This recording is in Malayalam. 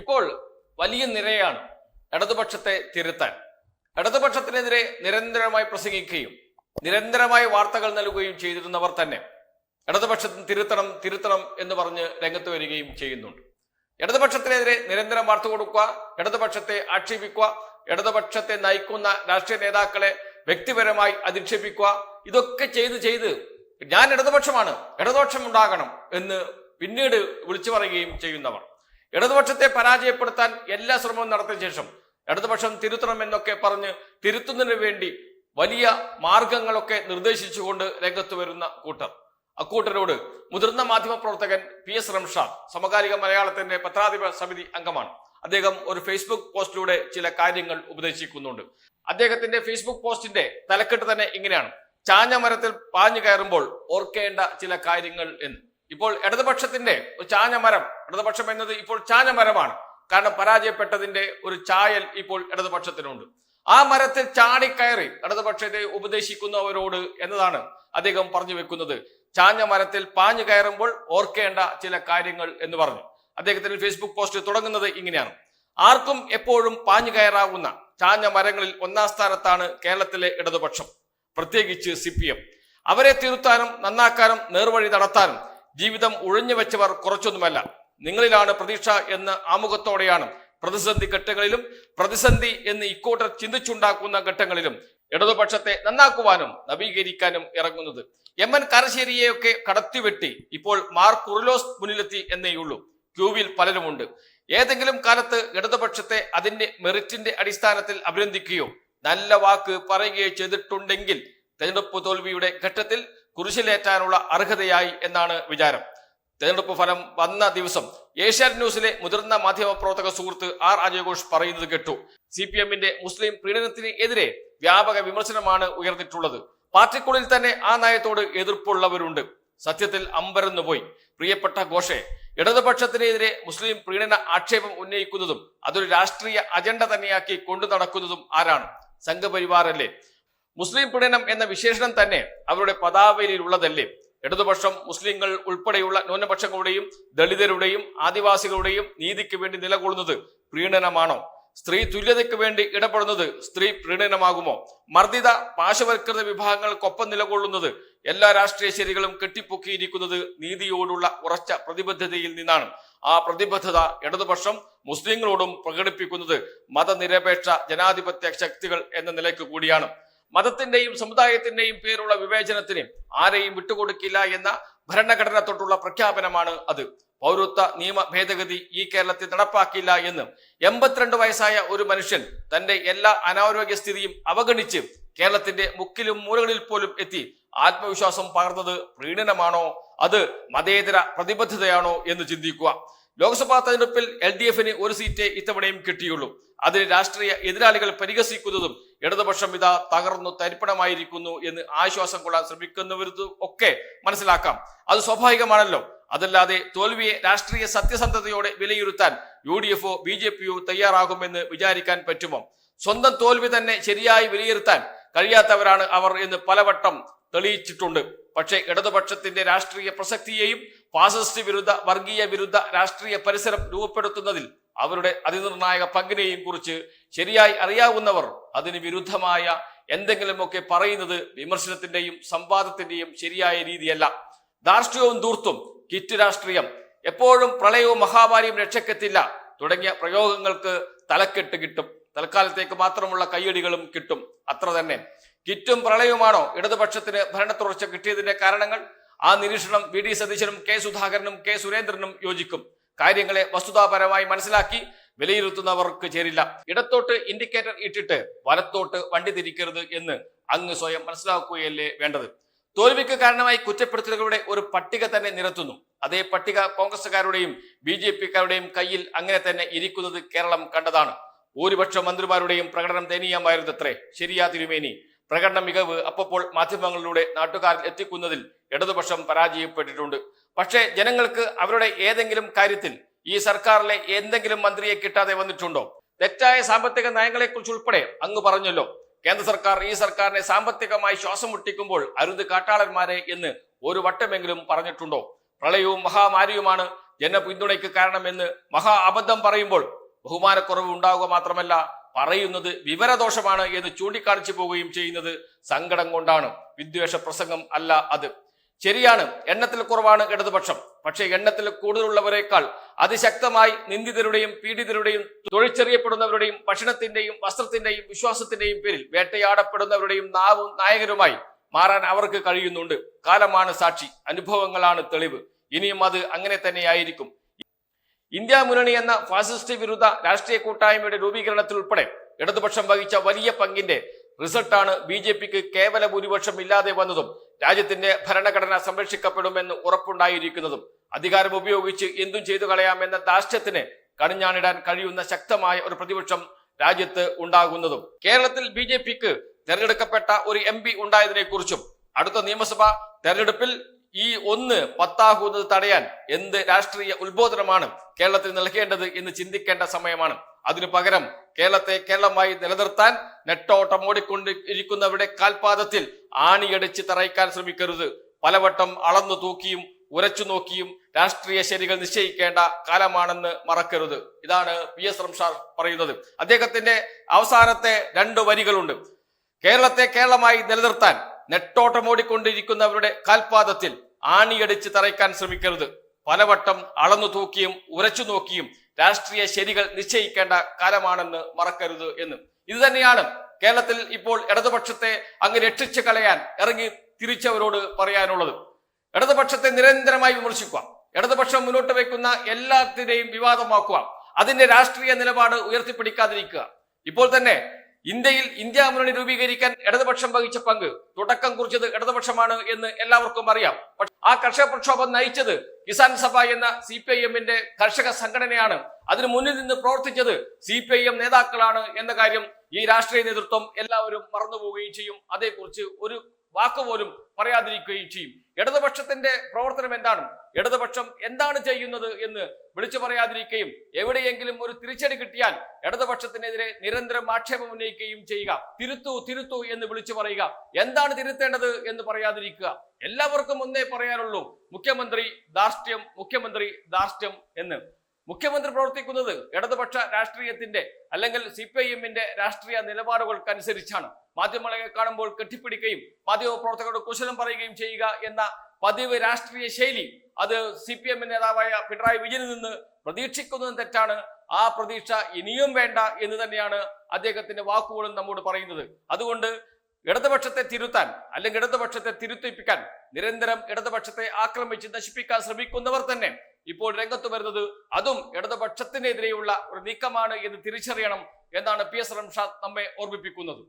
ഇപ്പോൾ വലിയ നിരയാണ് ഇടതുപക്ഷത്തെ തിരുത്താൻ. ഇടതുപക്ഷത്തിനെതിരെ നിരന്തരമായി പ്രസംഗിക്കുകയും നിരന്തരമായി വാർത്തകൾ നൽകുകയും ചെയ്തിരുന്നവർ തന്നെ ഇടതുപക്ഷത്തിന് തിരുത്തണം തിരുത്തണം എന്ന് പറഞ്ഞ് രംഗത്ത് വരികയും ചെയ്യുന്നുണ്ട്. ഇടതുപക്ഷത്തിനെതിരെ നിരന്തരം വാർത്ത കൊടുക്കുക ഇടതുപക്ഷത്തെ ആക്ഷേപിക്കുക ഇടതുപക്ഷത്തെ നയിക്കുന്ന രാഷ്ട്രീയ നേതാക്കളെ വ്യക്തിപരമായി അധിക്ഷേപിക്കുക ഇതൊക്കെ ചെയ്ത് ചെയ്ത് ഞാൻ ഇടതുപക്ഷമാണ് ഇടതുപക്ഷം ഉണ്ടാകണം എന്ന് പിന്നീട് വിളിച്ചു പറയുകയും ചെയ്യുന്നവർ. ഇടതുപക്ഷത്തെ പരാജയപ്പെടുത്താൻ എല്ലാ ശ്രമവും നടത്തിയ ശേഷം ഇടതുപക്ഷം തിരുത്തണം എന്നൊക്കെ പറഞ്ഞ് തിരുത്തുന്നതിന് വേണ്ടി വലിയ മാർഗങ്ങളൊക്കെ നിർദ്ദേശിച്ചുകൊണ്ട് രംഗത്ത് വരുന്ന കൂട്ടർ. അക്കൂട്ടരോട് മുതിർന്ന മാധ്യമ പ്രവർത്തകൻ പി എസ് റംഷാദ് സമകാലിക മലയാളത്തിന്റെ പത്രാധിപ സമിതി അംഗമാണ്. അദ്ദേഹം ഒരു ഫേസ്ബുക്ക് പോസ്റ്റിലൂടെ ചില കാര്യങ്ങൾ ഉപദേശിക്കുന്നുണ്ട്. അദ്ദേഹത്തിന്റെ ഫേസ്ബുക്ക് പോസ്റ്റിന്റെ തലക്കെട്ട് തന്നെ ഇങ്ങനെയാണ്. ചാഞ്ഞ മരത്തിൽ പാഞ്ഞു കയറുമ്പോൾ ഓർക്കേണ്ട ചില കാര്യങ്ങൾ എന്ന്. ഇപ്പോൾ ഇടതുപക്ഷത്തിന്റെ ഒരു ചാഞ്ഞ മരം ഇടതുപക്ഷം എന്നത് ഇപ്പോൾ ചാഞ്ഞ മരമാണ്. കാരണം പരാജയപ്പെട്ടതിന്റെ ഒരു ചായൽ ഇപ്പോൾ ഇടതുപക്ഷത്തിനുണ്ട്. ആ മരത്തിൽ ചാടിക്കയറി ഇടതുപക്ഷത്തെ ഉപദേശിക്കുന്നവരോട് എന്നതാണ് അദ്ദേഹം പറഞ്ഞു വെക്കുന്നത്. ചാഞ്ഞ മരത്തിൽ പാഞ്ഞു കയറുമ്പോൾ ഓർക്കേണ്ട ചില കാര്യങ്ങൾ എന്ന് പറഞ്ഞു. അദ്ദേഹത്തിന്റെ ഫേസ്ബുക്ക് പോസ്റ്റ് തുടങ്ങുന്നത് ഇങ്ങനെയാണ്. ആർക്കും എപ്പോഴും പാഞ്ഞു കയറാവുന്ന ചാഞ്ഞ മരങ്ങളിൽ ഒന്നാം സ്ഥാനത്താണ് കേരളത്തിലെ ഇടതുപക്ഷം പ്രത്യേകിച്ച് സി അവരെ തിരുത്താനും നന്നാക്കാനും നേർവഴി നടത്താനും ജീവിതം ഉഴഞ്ഞു വെച്ചവർ കുറച്ചൊന്നുമല്ല. നിങ്ങളിലാണ് പ്രതീക്ഷ എന്ന് ആമുഖത്തോടെയാണ് പ്രതിസന്ധി ഘട്ടങ്ങളിലും പ്രതിസന്ധി എന്ന് ഇക്കൂട്ടർ ചിന്തിച്ചുണ്ടാക്കുന്ന ഘട്ടങ്ങളിലും ഇടതുപക്ഷത്തെ നന്നാക്കുവാനും നവീകരിക്കാനും ഇറങ്ങുന്നത്. എം എൻ കാരശ്ശേരിയെയൊക്കെ കടത്തിവെട്ടി ഇപ്പോൾ മാർ കുറുലോസ് മുന്നിലെത്തി എന്നേയുള്ളൂ ക്യൂവിൽ പലരുമുണ്ട്. ഏതെങ്കിലും കാലത്ത് ഇടതുപക്ഷത്തെ അതിന്റെ മെറിറ്റിന്റെ അടിസ്ഥാനത്തിൽ അഭിനന്ദിക്കുകയോ നല്ല വാക്ക് പറയുകയോ ചെയ്തിട്ടുണ്ടെങ്കിൽ തെരഞ്ഞെടുപ്പ് തോൽവിയുടെ ഘട്ടത്തിൽ കുരിശിലേറ്റാനുള്ള അർഹതയായി എന്നാണ് വിചാരം. തെരഞ്ഞെടുപ്പ് ഫലം വന്ന ദിവസം ഏഷ്യാനെറ്റ് ന്യൂസിലെ മുതിർന്ന മാധ്യമപ്രവർത്തക സുഹൃത്ത് ആർ അജയഘോഷ് പറയുന്നത് കേട്ടു. സി പി എമ്മിന്റെ മുസ്ലിം പ്രീണനത്തിന് എതിരെ വ്യാപക വിമർശനമാണ് ഉയർന്നിട്ടുള്ളത്. പാർട്ടിക്കുള്ളിൽ തന്നെ ആ നയത്തോട് എതിർപ്പുള്ളവരുണ്ട്. സത്യത്തിൽ അമ്പരന്നു പോയി. പ്രിയപ്പെട്ട ഘോഷെ ഇടതുപക്ഷത്തിനെതിരെ മുസ്ലിം പ്രീണന ആക്ഷേപം ഉന്നയിക്കുന്നതും അതൊരു രാഷ്ട്രീയ അജണ്ട തന്നെയാക്കി കൊണ്ടു നടക്കുന്നതും ആരാണ്? സംഘപരിവാറല്ലേ? മുസ്ലിം പീഡനം എന്ന വിശേഷണം തന്നെ അവരുടെ പദാവലിയിലുള്ളതല്ലേ ഇടതുപക്ഷം മുസ്ലിങ്ങൾ ഉൾപ്പെടെയുള്ള ന്യൂനപക്ഷങ്ങളുടെയും ദളിതരുടെയും ആദിവാസികളുടെയും നീതിക്ക് വേണ്ടി നിലകൊള്ളുന്നത് പ്രീണനമാണോ സ്ത്രീ തുല്യതയ്ക്ക് വേണ്ടി ഇടപെടുന്നത് സ്ത്രീ പ്രീണനമാകുമോ മർദ്ദിത പാശവൽകൃത വിഭാഗങ്ങൾക്കൊപ്പം നിലകൊള്ളുന്നത് എല്ലാ രാഷ്ട്രീയ ശരികളും കെട്ടിപ്പൊക്കിയിരിക്കുന്നത് നീതിയോടുള്ള ഉറച്ച പ്രതിബദ്ധതയിൽ നിന്നാണ്. ആ പ്രതിബദ്ധത ഇടതുപക്ഷം മുസ്ലിങ്ങളോടും പ്രകടിപ്പിക്കുന്നത് മതനിരപേക്ഷ ജനാധിപത്യ ശക്തികൾ എന്ന നിലയ്ക്ക് കൂടിയാണ്. മതത്തിന്റെയും സമുദായത്തിന്റെയും പേരുള്ള വിവേചനത്തിന് ആരെയും വിട്ടുകൊടുക്കില്ല എന്ന ഭരണഘടന തൊട്ടുള്ള പ്രഖ്യാപനമാണ് അത്. പൗരത്വ നിയമ ഭേദഗതി ഈ കേരളത്തിൽ നടപ്പാക്കില്ല എന്ന് എൺപത്തിരണ്ട് വയസ്സായ ഒരു മനുഷ്യൻ തന്റെ എല്ലാ അനാരോഗ്യ സ്ഥിതിയും അവഗണിച്ച് കേരളത്തിന്റെ മുക്കിലും മൂലകളിൽ പോലും എത്തി ആത്മവിശ്വാസം പകർന്നത് പ്രീണനമാണോ? അത് മതേതര പ്രതിബദ്ധതയാണോ എന്ന് ചിന്തിക്കുക. ലോക്സഭാ തെരഞ്ഞെടുപ്പിൽ എൽ ഡി എഫിന് ഒരു സീറ്റേ ഇത്തവണയും കിട്ടിയുള്ളൂ. അതിന് രാഷ്ട്രീയ എതിരാളികൾ പരിഹസിക്കുന്നതും ഇടതുപക്ഷം ഇതാ തകർന്നു തരിപ്പണമായിരിക്കുന്നു എന്ന് ആശ്വാസം കൊള്ളാൻ ശ്രമിക്കുന്നവരും ഒക്കെ മനസ്സിലാക്കാം. അത് സ്വാഭാവികമാണല്ലോ. അതല്ലാതെ തോൽവിയെ രാഷ്ട്രീയ സത്യസന്ധതയോടെ വിലയിരുത്താൻ യു ഡി എഫോ ബി ജെ പിയോ തയ്യാറാകുമെന്ന് വിചാരിക്കാൻ പറ്റുമോ? സ്വന്തം തോൽവി തന്നെ ശരിയായി വിലയിരുത്താൻ കഴിയാത്തവരാണ് അവർ എന്ന് പലവട്ടം തെളിയിച്ചിട്ടുണ്ട്. പക്ഷേ ഇടതുപക്ഷത്തിന്റെ രാഷ്ട്രീയ പ്രസക്തിയെയും ഫാസിസ്റ്റ് വിരുദ്ധ വർഗീയ വിരുദ്ധ രാഷ്ട്രീയ പരിസരം രൂപപ്പെടുത്തുന്നതിൽ അവരുടെ അതിനിർണായക പങ്കിനെയും കുറിച്ച് ശരിയായി അറിയാവുന്നവർ അതിന് വിരുദ്ധമായ എന്തെങ്കിലുമൊക്കെ പറയുന്നത് വിമർശനത്തിന്റെയും സംവാദത്തിന്റെയും ശരിയായ രീതിയല്ല. ധാർഷ്ട്യവും ദൂർത്തും കിറ്റ് രാഷ്ട്രീയം എപ്പോഴും പ്രളയവും മഹാമാരിയും രക്ഷക്കെത്തില്ല തുടങ്ങിയ പ്രയോഗങ്ങൾക്ക് തലക്കെട്ട് കിട്ടും. തൽക്കാലത്തേക്ക് മാത്രമുള്ള കയ്യടികളും കിട്ടും. അത്ര തന്നെ. കിറ്റും പ്രളയവുമാണോ? ഇടതുപക്ഷത്തിന് ഭരണത്തുടർച്ച കിട്ടിയതിന്റെ കാരണങ്ങൾ? ആ നിരീക്ഷണം വി ഡി സതീശനും കെ സുധാകരനും കെ സുരേന്ദ്രനും യോജിക്കും. കാര്യങ്ങളെ വസ്തുതാപരമായി മനസ്സിലാക്കി വിലയിരുത്തുന്നവർക്ക് ചേരില്ല. ഇടത്തോട്ട് ഇൻഡിക്കേറ്റർ ഇട്ടിട്ട് വലത്തോട്ട് വണ്ടി തിരിക്കരുത് എന്ന് അങ്ങ് സ്വയം മനസ്സിലാക്കുകയല്ലേ വേണ്ടത്. തോൽവിക്ക് കാരണമായി കുറ്റപ്പെടുത്തലുകളുടെ ഒരു പട്ടിക തന്നെ നിരത്തുന്നു. അതേ പട്ടിക കോൺഗ്രസുകാരുടെയും ബി ജെ പിക്കാരുടെയും കയ്യിൽ അങ്ങനെ തന്നെ ഇരിക്കുന്നത് കേരളം കണ്ടതാണ്. ഭൂരിപക്ഷ മന്ത്രിമാരുടെയും പ്രകടനം ദയനീയമായിരുന്നത്രേ. ശരിയാ തിരുമേനി പ്രകടന മികവ് അപ്പോൾ മാധ്യമങ്ങളിലൂടെ നാട്ടുകാരിൽ എത്തിക്കുന്നതിൽ ഇടതുപക്ഷം പരാജയപ്പെട്ടിട്ടുണ്ട്. പക്ഷേ ജനങ്ങൾക്ക് അവരുടെ ഏതെങ്കിലും കാര്യത്തിൽ ഈ സർക്കാരിലെ എന്തെങ്കിലും മന്ത്രിയെ കിട്ടാതെ വന്നിട്ടുണ്ടോ? തെറ്റായ സാമ്പത്തിക നയങ്ങളെക്കുറിച്ച് ഉൾപ്പെടെ അങ്ങ് പറഞ്ഞല്ലോ. കേന്ദ്ര സർക്കാർ ഈ സർക്കാരിനെ സാമ്പത്തികമായി ശ്വാസം മുട്ടിക്കുമ്പോൾ അരുത് കാട്ടാളന്മാരെ എന്ന് ഒരു വട്ടമെങ്കിലും പറഞ്ഞിട്ടുണ്ടോ? പ്രളയവും മഹാമാരിയുമാണ് ജനപിന്തുണയ്ക്ക് കാരണമെന്ന് മഹാ അബദ്ധം പറയുമ്പോൾ ബഹുമാനക്കുറവ് ഉണ്ടാവുക മാത്രമല്ല പറയുന്നത് വിവരദോഷമാണ് എന്ന് ചൂണ്ടിക്കാണിച്ചു പോവുകയും ചെയ്യുന്നത് സങ്കടം കൊണ്ടാണ്. വിദ്വേഷ പ്രസംഗം അല്ല അത്. ശരിയാണ് എണ്ണത്തിൽ കുറവാണ് ഇടതുപക്ഷം. പക്ഷേ എണ്ണത്തിൽ കൂടുതലുള്ളവരെക്കാൾ അതിശക്തമായി നിന്ദിതരുടെയും പീഡിതരുടെയും തൊഴിച്ചെറിയപ്പെടുന്നവരുടെയും ഭക്ഷണത്തിന്റെയും വസ്ത്രത്തിന്റെയും വിശ്വാസത്തിന്റെയും പേരിൽ വേട്ടയാടപ്പെടുന്നവരുടെയും നാവും നായകരുമായി മാറാൻ അവർക്ക് കഴിയുന്നുണ്ട്. കാലമാണ് സാക്ഷി അനുഭവങ്ങളാണ് തെളിവ്. ഇനിയും അത് അങ്ങനെ തന്നെയായിരിക്കും. ഇന്ത്യ മുന്നണി എന്ന ഫാസിസ്റ്റ് വിരുദ്ധ രാഷ്ട്രീയ കൂട്ടായ്മയുടെ രൂപീകരണത്തിൽ ഉൾപ്പെടെ ഇടതുപക്ഷം വഹിച്ച വലിയ പങ്കിന്റെ റിസൾട്ടാണ് ബി ജെ പിക്ക് കേവല ഭൂരിപക്ഷം ഇല്ലാതെ വന്നതും രാജ്യത്തിന്റെ ഭരണഘടന സംരക്ഷിക്കപ്പെടുമെന്ന് ഉറപ്പുണ്ടായിരിക്കുന്നതും. അധികാരം ഉപയോഗിച്ച് എന്തും ചെയ്തു കളയാമെന്ന ദാർഷ്ട്യത്തിന് കണിഞ്ഞാണിടാൻ കഴിയുന്ന ശക്തമായ ഒരു പ്രതിപക്ഷം രാജ്യത്ത് ഉണ്ടാകുന്നതും. കേരളത്തിൽ ബി ജെ പിക്ക് തെരഞ്ഞെടുക്കപ്പെട്ട ഒരു എം പി ഉണ്ടായതിനെ കുറിച്ചും അടുത്ത നിയമസഭാ തെരഞ്ഞെടുപ്പിൽ ഈ ഒന്ന് പത്താകുന്നത് തടയാൻ എന്ത് രാഷ്ട്രീയ ഉത്ബോധനമാണ് കേരളത്തിൽ നൽകേണ്ടത് എന്ന് ചിന്തിക്കേണ്ട സമയമാണ്. അതിനു പകരം കേരളത്തെ കേരളമായി നിലനിർത്താൻ നെട്ടോട്ടം ഇരിക്കുന്നവരുടെ കാൽപാദത്തിൽ ആണിയടിച്ച് തറയ്ക്കാൻ ശ്രമിക്കരുത്. പലവട്ടം അളന്നു തൂക്കിയും ഉരച്ചു നോക്കിയും രാഷ്ട്രീയ ശരികൾ നിശ്ചയിക്കേണ്ട കാലമാണെന്ന് മറക്കരുത്. ഇതാണ് പി എസ് റംഷാർ പറയുന്നത്. അദ്ദേഹത്തിന്റെ അവസാനത്തെ രണ്ട് വരികളുണ്ട്. കേരളത്തെ കേരളമായി നിലനിർത്താൻ നെട്ടോട്ടമോടിക്കൊണ്ടിരിക്കുന്നവരുടെ കാൽപാദത്തിൽ ആണിയടിച്ച് തറയ്ക്കാൻ ശ്രമിക്കരുത്. പലവട്ടം അളന്നു തൂക്കിയും ഉരച്ചു നോക്കിയും രാഷ്ട്രീയ ശരികൾ നിശ്ചയിക്കേണ്ട കാലമാണെന്ന് മറക്കരുത് എന്ന്. ഇത് തന്നെയാണ് കേരളത്തിൽ ഇപ്പോൾ ഇടതുപക്ഷത്തെ അങ്ങ് രക്ഷിച്ചു കളയാൻ ഇറങ്ങി തിരിച്ചവരോട് പറയാനുള്ളത്. ഇടതുപക്ഷത്തെ നിരന്തരമായി വിമർശിക്കുക. ഇടതുപക്ഷം മുന്നോട്ട് വയ്ക്കുന്ന എല്ലാത്തിനെയും വിവാദമാക്കുക. അതിന്റെ രാഷ്ട്രീയ നിലപാട് ഉയർത്തിപ്പിടിക്കാതിരിക്കുക. ഇപ്പോൾ തന്നെ ഇന്ത്യയിൽ ഇന്ത്യ മുന്നണി രൂപീകരിക്കാൻ ഇടതുപക്ഷം വഹിച്ച പങ്ക് തുടക്കം കുറിച്ചത് ഇടതുപക്ഷമാണ് എന്ന് എല്ലാവർക്കും അറിയാം. ആ കർഷക പ്രക്ഷോഭം നയിച്ചത് കിസാൻ സഭ എന്ന സി പി ഐ എമ്മിന്റെ കർഷക സംഘടനയാണ്. അതിനു മുന്നിൽ നിന്ന് പ്രവർത്തിച്ചത് സി പി ഐ എം നേതാക്കളാണ് എന്ന കാര്യം ഈ രാഷ്ട്രീയ നേതൃത്വം എല്ലാവരും മറന്നുപോവുകയും ചെയ്യും. അതേക്കുറിച്ച് ഒരു വാക്ക് പോലും പറയാതിരിക്കുകയും ചെയ്യും. ഇടതുപക്ഷത്തിന്റെ പ്രവർത്തനം എന്താണ്? ഇടതുപക്ഷം എന്താണ് ചെയ്യുന്നത് എന്ന് വിളിച്ചു പറയാതിരിക്കുകയും എവിടെയെങ്കിലും ഒരു തിരിച്ചടി കിട്ടിയാൽ ഇടതുപക്ഷത്തിനെതിരെ നിരന്തരം ആക്ഷേപം ഉന്നയിക്കുകയും ചെയ്യുക. തിരുത്തു തിരുത്തു എന്ന് വിളിച്ചു പറയുക. എന്താണ് തിരുത്തേണ്ടത് എന്ന് പറയാതിരിക്കുക. എല്ലാവർക്കും ഒന്നേ പറയാനുള്ളൂ. മുഖ്യമന്ത്രി ദാർഷ്ട്യം മുഖ്യമന്ത്രി ദാർഷ്ട്യം എന്ന്. മുഖ്യമന്ത്രി പ്രവർത്തിക്കുന്നത് ഇടതുപക്ഷ രാഷ്ട്രീയത്തിന്റെ അല്ലെങ്കിൽ സി പി ഐ എമ്മിന്റെ രാഷ്ട്രീയ നിലപാടുകൾക്കനുസരിച്ചാണ്. മാധ്യമങ്ങളെ കാണുമ്പോൾ കെട്ടിപ്പിടിക്കുകയും മാധ്യമ പ്രവർത്തകരോട് കുശലം പറയുകയും ചെയ്യുക എന്ന പതിവ് രാഷ്ട്രീയ ശൈലി അത് സി പി എം നേതാവായ പിണറായി വിജയനിൽ നിന്ന് പ്രതീക്ഷിക്കുന്നതും തെറ്റാണ്. ആ പ്രതീക്ഷ ഇനിയും വേണ്ട എന്ന് തന്നെയാണ് അദ്ദേഹത്തിന്റെ വാക്കുകളും നമ്മോട് പറയുന്നത്. അതുകൊണ്ട് ഇടതുപക്ഷത്തെ തിരുത്താൻ അല്ലെങ്കിൽ ഇടതുപക്ഷത്തെ തിരുത്തിപ്പിക്കാൻ നിരന്തരം ഇടതുപക്ഷത്തെ ആക്രമിച്ച് നശിപ്പിക്കാൻ ശ്രമിക്കുന്നവർ തന്നെ ഇപ്പോൾ രംഗത്ത് വരുന്നത് അതും ഇടതുപക്ഷത്തിനെതിരെയുള്ള ഒരു നീക്കമാണ് എന്ന് തിരിച്ചറിയണം എന്നാണ് പി എസ് റംഷാദ് നമ്മെ ഓർമ്മിപ്പിക്കുന്നത്.